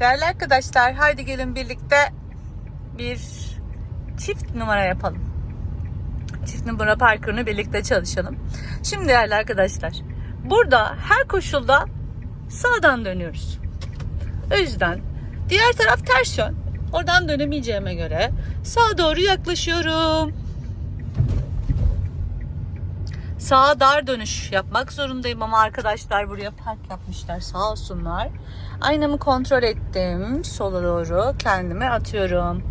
Değerli arkadaşlar haydi gelin birlikte bir çift numara yapalım. Çift numara parkurunu birlikte çalışalım. Şimdi değerli arkadaşlar burada her koşulda sağdan dönüyoruz. O yüzden diğer taraf ters yön. Oradan dönemeyeceğime göre sağa doğru yaklaşıyorum. Sağa dar dönüş yapmak zorundayım ama arkadaşlar buraya park yapmışlar sağ olsunlar. Aynamı kontrol ettim. Sola doğru kendimi atıyorum.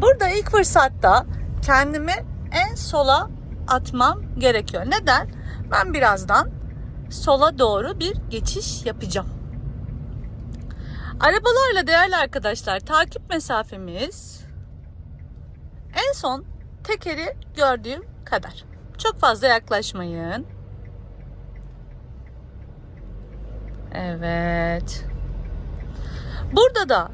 Burada ilk fırsatta kendimi en sola atmam gerekiyor. Neden? Ben birazdan sola doğru bir geçiş yapacağım. Arabalarla değerli arkadaşlar takip mesafemiz en son tekeri gördüğüm kadar. Çok fazla yaklaşmayın. Evet. Burada da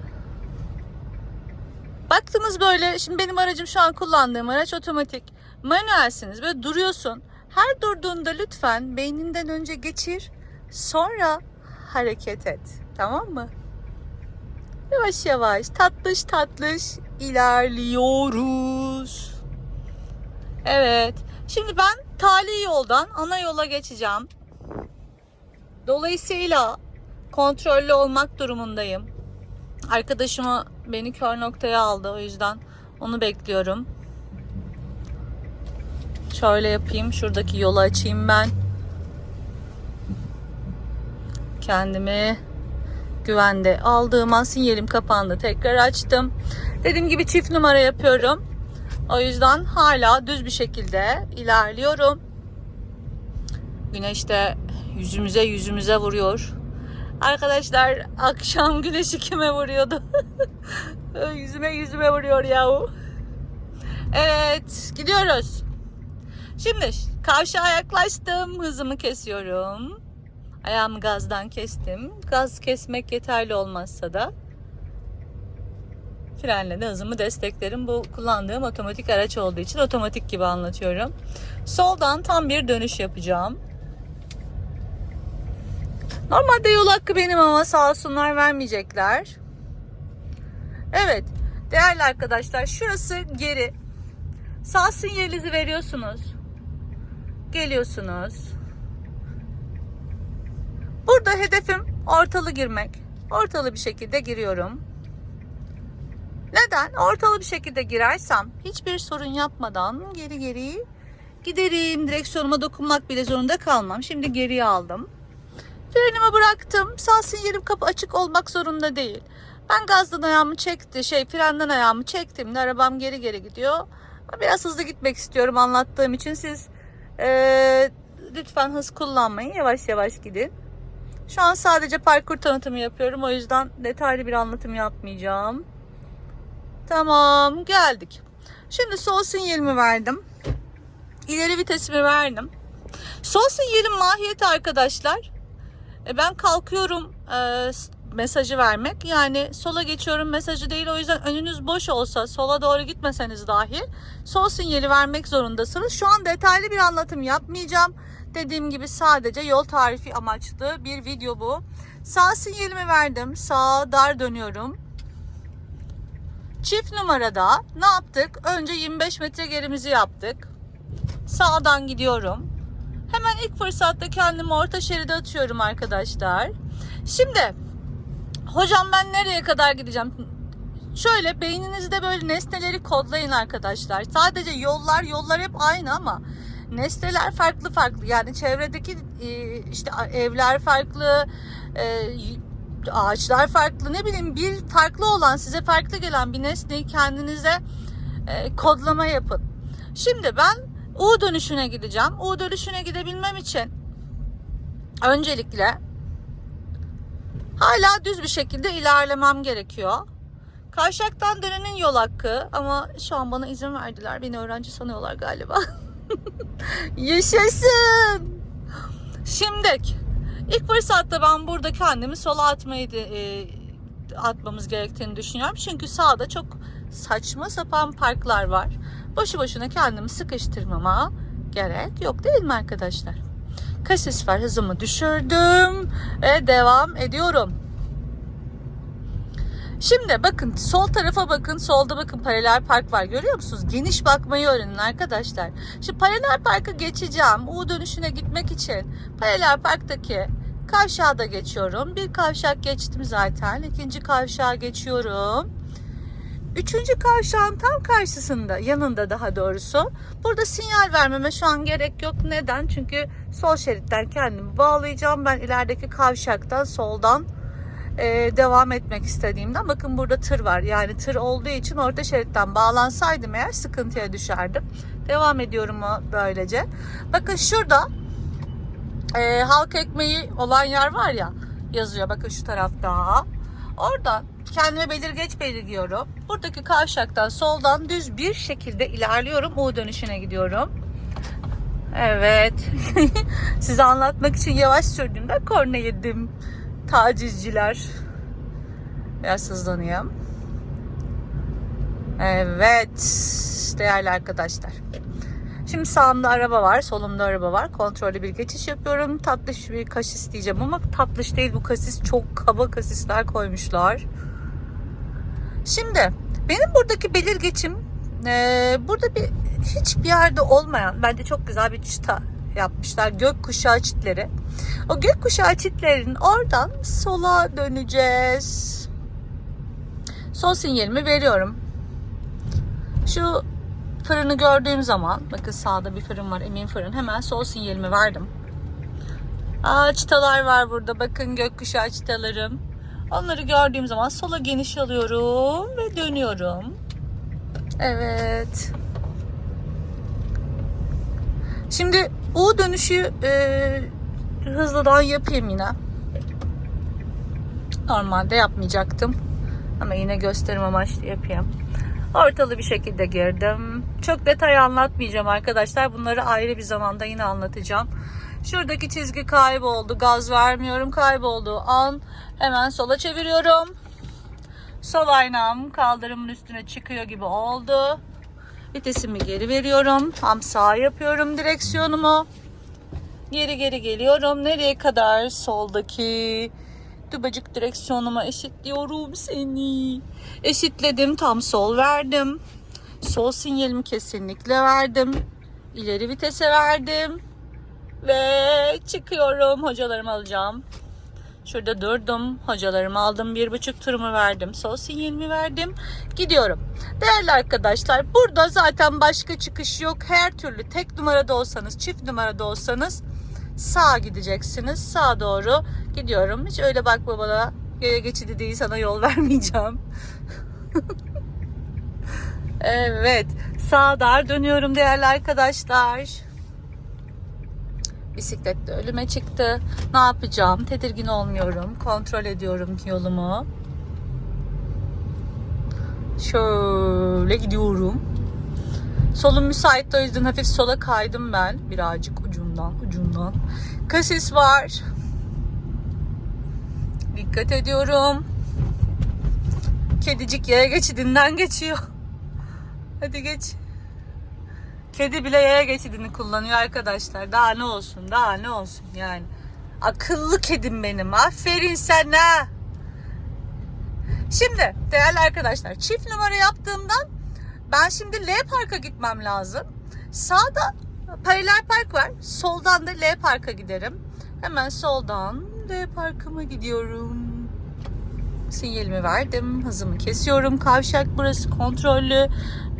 baktınız böyle şimdi benim aracım şu an kullandığım araç otomatik. Manuelsiniz böyle duruyorsun. Her durduğunda lütfen beyninden önce geçir. Sonra hareket et. Tamam mı? Yavaş yavaş tatlış tatlış ilerliyoruz. Evet. Şimdi ben tali yoldan ana yola geçeceğim. Dolayısıyla kontrollü olmak durumundayım. Arkadaşımı beni kör noktaya aldı o yüzden onu bekliyorum. Şöyle yapayım. Şuradaki yolu açayım ben. Kendimi güvende aldığım an sinyalim kapandı. Tekrar açtım. Dediğim gibi çift numara yapıyorum. O yüzden hala düz bir şekilde ilerliyorum. Güneş de yüzümüze yüzümüze vuruyor. Arkadaşlar akşam güneşi kime vuruyordu? yüzüme yüzüme vuruyor yahu. Evet gidiyoruz. Şimdi kavşağa yaklaştım. Hızımı kesiyorum. Ayağımı gazdan kestim. Gaz kesmek yeterli olmazsa da frenle de hızımı desteklerim. Bu kullandığım otomatik araç olduğu için otomatik gibi anlatıyorum. Soldan tam bir dönüş yapacağım. Normalde yol hakkı benim ama sağ olsunlar vermeyecekler. Evet. Değerli arkadaşlar şurası geri. Sağ sinyalinizi veriyorsunuz. Geliyorsunuz. Burada hedefim ortalı girmek. Ortalı bir şekilde giriyorum. Neden? Ortalı bir şekilde girersem hiçbir sorun yapmadan geri geri giderim. Direksiyonuma dokunmak bile zorunda kalmam. Şimdi geriye aldım. Frenimi bıraktım. Sağ sinyalim kapı açık olmak zorunda değil. Ben gazdan ayağımı çekti, şey frenden ayağımı çektim. Arabam geri geri gidiyor. Biraz hızlı gitmek istiyorum anlattığım için. Siz ee, lütfen hız kullanmayın. Yavaş yavaş gidin. Şu an sadece parkur tanıtımı yapıyorum. O yüzden detaylı bir anlatım yapmayacağım. Tamam geldik. Şimdi sol sinyalimi verdim. İleri vitesimi verdim. Sol sinyalin mahiyeti arkadaşlar. E, ben kalkıyorum e, mesajı vermek. Yani sola geçiyorum mesajı değil. O yüzden önünüz boş olsa sola doğru gitmeseniz dahi sol sinyali vermek zorundasınız. Şu an detaylı bir anlatım yapmayacağım. Dediğim gibi sadece yol tarifi amaçlı bir video bu. Sağ sinyalimi verdim. Sağa dar dönüyorum. Çift numarada ne yaptık? Önce 25 metre gerimizi yaptık. Sağdan gidiyorum. Hemen ilk fırsatta kendimi orta şeride atıyorum arkadaşlar. Şimdi hocam ben nereye kadar gideceğim? Şöyle beyninizde böyle nesneleri kodlayın arkadaşlar. Sadece yollar yollar hep aynı ama nesneler farklı farklı. Yani çevredeki e, işte evler farklı, e, ağaçlar farklı. Ne bileyim bir farklı olan size farklı gelen bir nesneyi kendinize e, kodlama yapın. Şimdi ben U dönüşüne gideceğim. U dönüşüne gidebilmem için öncelikle hala düz bir şekilde ilerlemem gerekiyor. Kavşaktan dönenin yol hakkı ama şu an bana izin verdiler. Beni öğrenci sanıyorlar galiba. Yaşasın. Şimdi ilk fırsatta ben burada kendimi sola atmayı de, e, atmamız gerektiğini düşünüyorum. Çünkü sağda çok saçma sapan parklar var. Boşu boşuna kendimi sıkıştırmama gerek yok değil mi arkadaşlar? Kasis var hızımı düşürdüm ve devam ediyorum. Şimdi bakın sol tarafa bakın. Solda bakın paralel park var. Görüyor musunuz? Geniş bakmayı öğrenin arkadaşlar. Şimdi paralel parka geçeceğim. U dönüşüne gitmek için paralel parktaki kavşağa geçiyorum. Bir kavşak geçtim zaten. İkinci kavşağa geçiyorum. Üçüncü kavşağın tam karşısında, yanında daha doğrusu. Burada sinyal vermeme şu an gerek yok. Neden? Çünkü sol şeritten kendimi bağlayacağım. Ben ilerideki kavşaktan soldan e, devam etmek istediğimden. Bakın burada tır var. Yani tır olduğu için orta şeritten bağlansaydım eğer sıkıntıya düşerdim. Devam ediyorum böylece. Bakın şurada e, halk ekmeği olan yer var ya yazıyor. Bakın şu tarafta. Oradan kendime belirgeç belirliyorum. Buradaki kavşaktan soldan düz bir şekilde ilerliyorum. U dönüşüne gidiyorum. Evet. Size anlatmak için yavaş sürdüğümde korna yedim. Tacizciler. Biraz hızlanayım. Evet. Değerli arkadaşlar. Şimdi sağımda araba var, solumda araba var. Kontrollü bir geçiş yapıyorum. Tatlış bir kasis diyeceğim ama tatlış değil bu kasis. Çok kaba kasisler koymuşlar. Şimdi benim buradaki belirgecim eee, burada bir hiçbir yerde olmayan bence çok güzel bir çıta yapmışlar. Gökkuşağı çitleri. O gökkuşağı çitlerinin oradan sola döneceğiz. Sol sinyalimi veriyorum. Şu fırını gördüğüm zaman bakın sağda bir fırın var emin fırın hemen sol sinyalimi verdim. Aa, çıtalar var burada bakın gökkuşağı çıtalarım. Onları gördüğüm zaman sola geniş alıyorum ve dönüyorum. Evet. Şimdi U dönüşü e, hızlıdan yapayım yine. Normalde yapmayacaktım. Ama yine gösterim amaçlı yapayım. Ortalı bir şekilde girdim. Çok detay anlatmayacağım arkadaşlar. Bunları ayrı bir zamanda yine anlatacağım. Şuradaki çizgi kayboldu. Gaz vermiyorum. Kaybolduğu an hemen sola çeviriyorum. Sol aynam kaldırımın üstüne çıkıyor gibi oldu. Vitesimi geri veriyorum. Tam sağ yapıyorum direksiyonumu. Geri geri geliyorum. Nereye kadar? Soldaki dubacık direksiyonuma eşitliyorum seni. Eşitledim. Tam sol verdim. Sol sinyalimi kesinlikle verdim. İleri vitese verdim. Ve çıkıyorum. Hocalarımı alacağım. Şurada durdum. Hocalarımı aldım. Bir buçuk turumu verdim. Sol sinyalimi verdim. Gidiyorum. Değerli arkadaşlar burada zaten başka çıkış yok. Her türlü tek numarada olsanız, çift numarada olsanız sağa gideceksiniz. Sağa doğru gidiyorum. Hiç öyle bakma bana. Yaya geçidi değil sana yol vermeyeceğim. evet. Sağa dar dönüyorum değerli arkadaşlar. Bisiklet de ölüme çıktı. Ne yapacağım? Tedirgin olmuyorum. Kontrol ediyorum yolumu. Şöyle gidiyorum. Solum müsait o yüzden hafif sola kaydım ben. Birazcık ucundan ucundan. Kasis var. Dikkat ediyorum. Kedicik yaya geçidinden geçiyor. Hadi geç. Kedi bile yaya geçidini kullanıyor arkadaşlar. Daha ne olsun, daha ne olsun yani. Akıllı kedim benim. Aferin sana. Şimdi değerli arkadaşlar çift numara yaptığımdan ben şimdi L parka gitmem lazım. Sağda paralel park var. Soldan da L parka giderim. Hemen soldan L parkıma gidiyorum. Sinyalimi verdim. Hızımı kesiyorum. Kavşak burası kontrollü.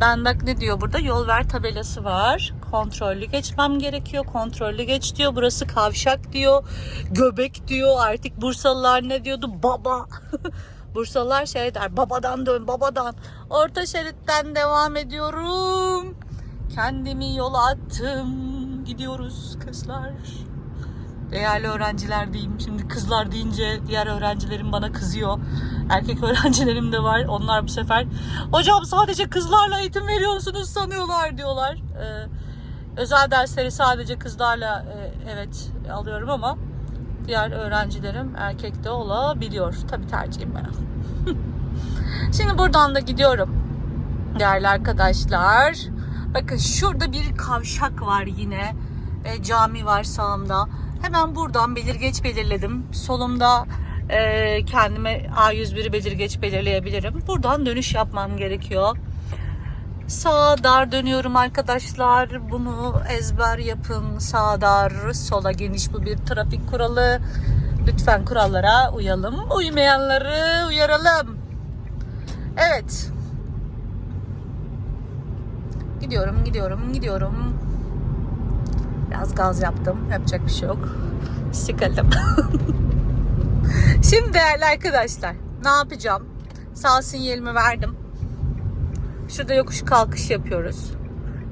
Ben bak ne diyor burada? Yol ver tabelası var. Kontrollü geçmem gerekiyor. Kontrollü geç diyor. Burası kavşak diyor. Göbek diyor. Artık Bursalılar ne diyordu? Baba. Bursalılar şey der. Babadan dön babadan. Orta şeritten devam ediyorum. Kendimi yola attım. Gidiyoruz kızlar. Değerli öğrenciler diyeyim. Şimdi kızlar deyince diğer öğrencilerim bana kızıyor. Erkek öğrencilerim de var. Onlar bu sefer hocam sadece kızlarla eğitim veriyorsunuz sanıyorlar diyorlar. Ee, özel dersleri sadece kızlarla e, evet alıyorum ama diğer öğrencilerim erkek de olabiliyor. Tabii tercihim ben. Şimdi buradan da gidiyorum. Değerli arkadaşlar. Bakın şurada bir kavşak var yine. E, cami var sağımda. Hemen buradan belirgeç belirledim. Solumda Ee, kendime A101'i belirgeç belirleyebilirim. Buradan dönüş yapmam gerekiyor. Sağa dar dönüyorum arkadaşlar. Bunu ezber yapın. Sağa dar, sola geniş bu bir trafik kuralı. Lütfen kurallara uyalım. Uymayanları uyaralım. Evet. Gidiyorum, gidiyorum, gidiyorum. Biraz gaz yaptım. Yapacak bir şey yok. Sıkıldım. Şimdi değerli arkadaşlar ne yapacağım? Sağ sinyalimi verdim. Şurada yokuş kalkış yapıyoruz.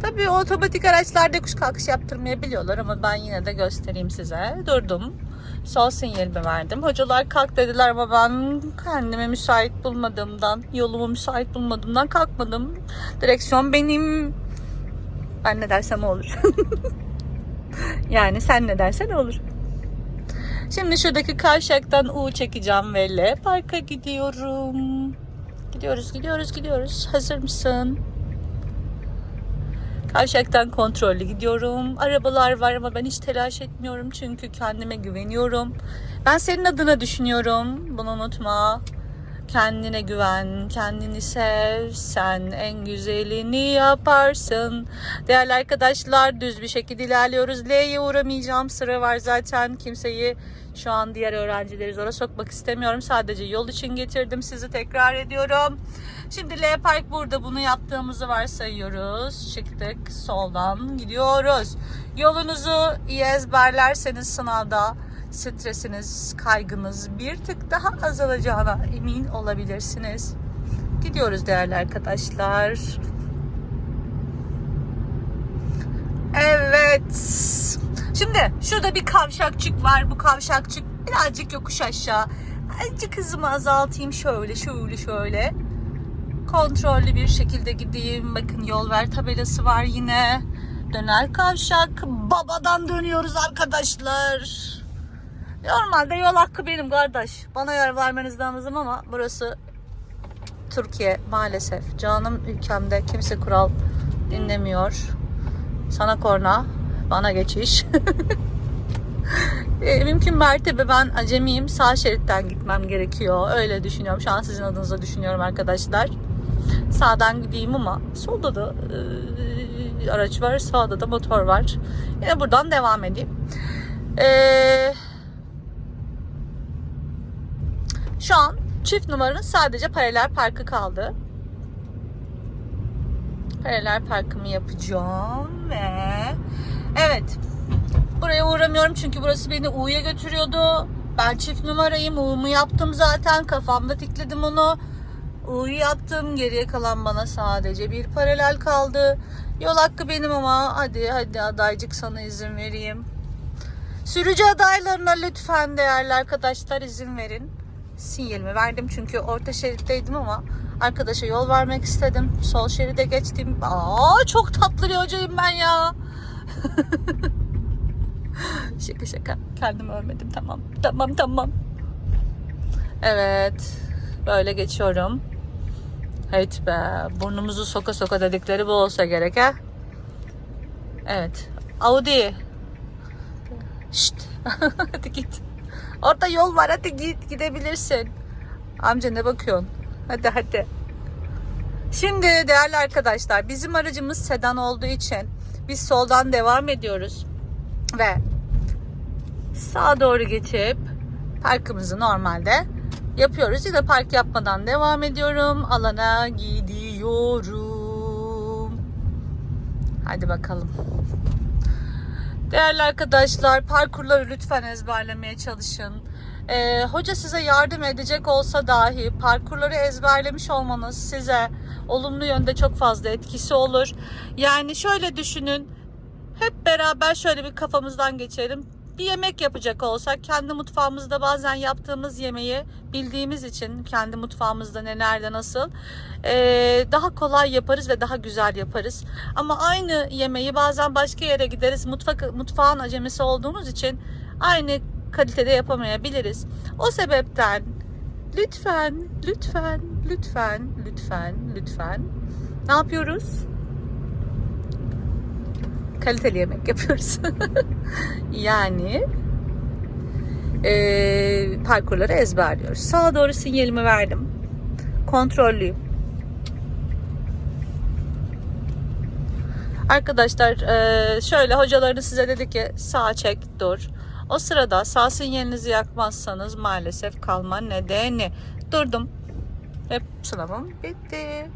Tabii otomatik araçlarda yokuş kalkış yaptırmayabiliyorlar ama ben yine de göstereyim size. Durdum. Sol sinyalimi verdim. Hocalar kalk dediler ama ben kendime müsait bulmadığımdan, yolumu müsait bulmadığımdan kalkmadım. Direksiyon benim. Ben ne dersem olur. yani sen ne dersen olur. Şimdi şuradaki kavşaktan U çekeceğim ve L parka gidiyorum. Gidiyoruz, gidiyoruz, gidiyoruz. Hazır mısın? Kavşaktan kontrollü gidiyorum. Arabalar var ama ben hiç telaş etmiyorum çünkü kendime güveniyorum. Ben senin adına düşünüyorum. Bunu unutma. Kendine güven, kendini sev, sen en güzelini yaparsın. Değerli arkadaşlar düz bir şekilde ilerliyoruz. L'ye uğramayacağım. Sıra var zaten. Kimseyi şu an diğer öğrencileri zora sokmak istemiyorum. Sadece yol için getirdim sizi tekrar ediyorum. Şimdi L Park burada bunu yaptığımızı varsayıyoruz. Çıktık soldan gidiyoruz. Yolunuzu iyi ezberlerseniz sınavda stresiniz, kaygınız bir tık daha azalacağına emin olabilirsiniz. Gidiyoruz değerli arkadaşlar. Evet. Şimdi şurada bir kavşakçık var. Bu kavşakçık birazcık yokuş aşağı. Azıcık hızımı azaltayım şöyle şöyle şöyle. Kontrollü bir şekilde gideyim. Bakın yol ver tabelası var yine. Döner kavşak. Babadan dönüyoruz arkadaşlar. Normalde yol hakkı benim kardeş. Bana yer vermeniz lazım ama burası Türkiye maalesef. Canım ülkemde kimse kural dinlemiyor. Sana korna, bana geçiş. E, Mümkün mertebe ben acemiyim. Sağ şeritten gitmem gerekiyor. Öyle düşünüyorum. Şu an sizin adınıza düşünüyorum arkadaşlar. Sağdan gideyim ama solda da e, araç var. Sağda da motor var. Yine buradan devam edeyim. Eee Şu an çift numaranın sadece paralel parkı kaldı. Paralel parkımı yapacağım ve evet buraya uğramıyorum çünkü burası beni U'ya götürüyordu. Ben çift numarayım. U'mu yaptım zaten. Kafamda tikledim onu. U'yu yaptım. Geriye kalan bana sadece bir paralel kaldı. Yol hakkı benim ama hadi hadi adaycık sana izin vereyim. Sürücü adaylarına lütfen değerli arkadaşlar izin verin sinyalimi verdim çünkü orta şeritteydim ama arkadaşa yol vermek istedim. Sol şeride geçtim. Aa çok tatlı bir hocayım ben ya. şaka şaka. Kendimi övmedim tamam. Tamam tamam. Evet. Böyle geçiyorum. Evet be. Burnumuzu soka soka dedikleri bu olsa gerek ha. Evet. Audi. Şşt. Hadi git. Orada yol var hadi git gidebilirsin. Amca ne bakıyorsun? Hadi hadi. Şimdi değerli arkadaşlar bizim aracımız sedan olduğu için biz soldan devam ediyoruz. Ve sağa doğru geçip parkımızı normalde yapıyoruz. Yine park yapmadan devam ediyorum. Alana gidiyorum. Hadi bakalım. Değerli arkadaşlar parkurları lütfen ezberlemeye çalışın. Ee, hoca size yardım edecek olsa dahi parkurları ezberlemiş olmanız size olumlu yönde çok fazla etkisi olur. Yani şöyle düşünün. Hep beraber şöyle bir kafamızdan geçelim. Bir yemek yapacak olsak kendi mutfağımızda bazen yaptığımız yemeği bildiğimiz için kendi mutfağımızda ne nerede nasıl daha kolay yaparız ve daha güzel yaparız. Ama aynı yemeği bazen başka yere gideriz. Mutfak mutfağın acemisi olduğumuz için aynı kalitede yapamayabiliriz. O sebepten lütfen, lütfen, lütfen, lütfen, lütfen ne yapıyoruz? Kaliteli yemek yapıyoruz. yani e, parkurları ezberliyoruz. Sağa doğru sinyalimi verdim. Kontrollüyüm. Arkadaşlar e, şöyle hocalarınız size dedi ki sağa çek dur. O sırada sağ sinyalinizi yakmazsanız maalesef kalma nedeni. Durdum. Hep sınavım bitti.